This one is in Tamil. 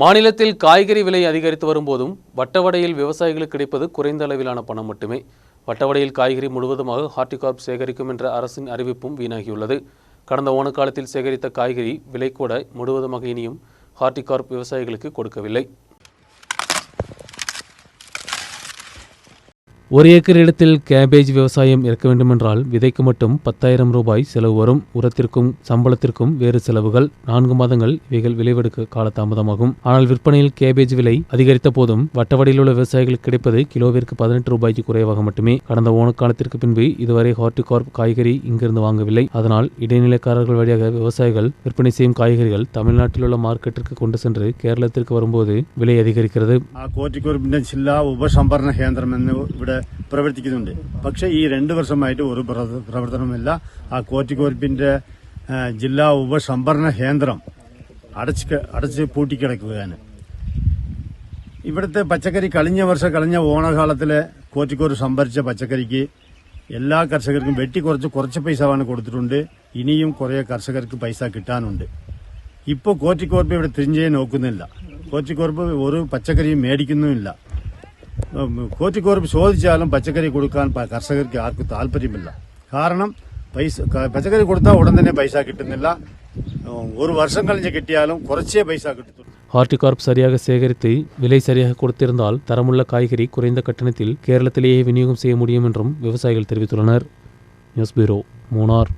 மாநிலத்தில் காய்கறி விலை அதிகரித்து வரும்போதும் வட்டவடையில் விவசாயிகளுக்கு கிடைப்பது குறைந்த அளவிலான பணம் மட்டுமே. வட்டவடையில் காய்கறி முழுவதுமாக ஹார்டிகார்ப் சேகரிக்கும் என்ற அரசின் அறிவிப்பும் வீணாகியுள்ளது. கடந்த ஓணக்காலத்தில் சேகரித்த காய்கறி விலை கூட முழுவதுமாக இனியும் ஹார்டிகார்ப் விவசாயிகளுக்கு கொடுக்கவில்லை. ஒரு ஏக்கர் இடத்தில் கேபேஜ் விவசாயம் இருக்க வேண்டுமென்றால் விதைக்கு மட்டும் பத்தாயிரம் ரூபாய் செலவு வரும் உரத்திற்கும் சம்பளத்திற்கும் வேறு செலவுகள் நான்கு மாதங்கள் இவைகள் விளைவெடுக்க காலதாமதமாகும் ஆனால் விற்பனையில் கேபேஜ் விலை அதிகரித்த போதும் வட்டவடையில் உள்ள விவசாயிகளுக்கு கிடைப்பது கிலோவிற்கு பதினெட்டு ரூபாய்க்கு குறைவாக மட்டுமே கடந்த ஓணக்காலத்திற்கு பின்பு இதுவரை ஹார்டிகார்ப் காய்கறி இங்கிருந்து வாங்கவில்லை அதனால் இடைநிலைக்காரர்கள் வழியாக விவசாயிகள் விற்பனை செய்யும் காய்கறிகள் தமிழ்நாட்டில் உள்ள மார்க்கெட்டிற்கு கொண்டு சென்று கேரளத்திற்கு வரும்போது விலை அதிகரிக்கிறது ആ കോറ്റിക്കുറുപ്പിന്റെ ജില്ലാ ഉപസംഭരണ കേന്ദ്രം എന്ന് ഇവിടെ പ്രവർത്തിക്കുന്നുണ്ട്. പക്ഷെ ഈ രണ്ടു വർഷമായിട്ട് ഒരു പ്രവ- പ്രവർത്തനമില്ല ആ കോറ്റിക്കുറുപ്പിന്റെ ആ, ജില്ലാ ഉപസംഭരണ കേന്ദ്രം അടച്ച് അടച്ച് പൂട്ടിക്കിടക്കുകയാണ്. ഇവിടുത്തെ പച്ചക്കറി കഴിഞ്ഞ വർഷം കഴിഞ്ഞ ഓണകാലത്തിലെ കോറ്റിക്കോർ സംഭരിച്ച പച്ചക്കറിക്ക് എല്ലാ കർഷകർക്കും വെട്ടി കുറച്ച് കുറച്ച് വേണം കൊടുത്തിട്ടുണ്ട്. ഇനിയും കുറേ കർഷകർക്ക് പൈസ കിട്ടാനുണ്ട്. ഇപ്പോൾ കോറ്റിക്കോർപ്പ് ഇവിടെ തിരിഞ്ഞേ നോക്കുന്നില്ല. കോറ്റിക്കോർപ്പ് ഒരു പച്ചക്കറിയും മേടിക്കുന്നുമില്ല. കോറ്റിക്കോർപ്പ് ചോദിച്ചാലും പച്ചക്കറി കൊടുക്കാൻ പ- കർഷകർക്ക് ആർക്കും താല്പര്യമില്ല കാരണം പൈസ ക- പച്ചക്കറി കൊടുത്താൽ ഉടൻ തന്നെ പൈസ കിട്ടുന്നില്ല ഉം, ഒരു വർഷം കഴിഞ്ഞ് കിട്ടിയാലും കുറച്ചേ പൈസ കിട്ടത്തുള്ളൂ ஹார்டிகார்ப் சரியாக சேகரித்து விலை சரியாக கொடுத்திருந்தால் தரமுள்ள காய்கறி குறைந்த கட்டணத்தில் கேரளத்திலேயே விநியோகம் செய்ய முடியும் என்றும் விவசாயிகள் தெரிவித்துள்ளனர் நியூஸ் பியூரோ மூணார்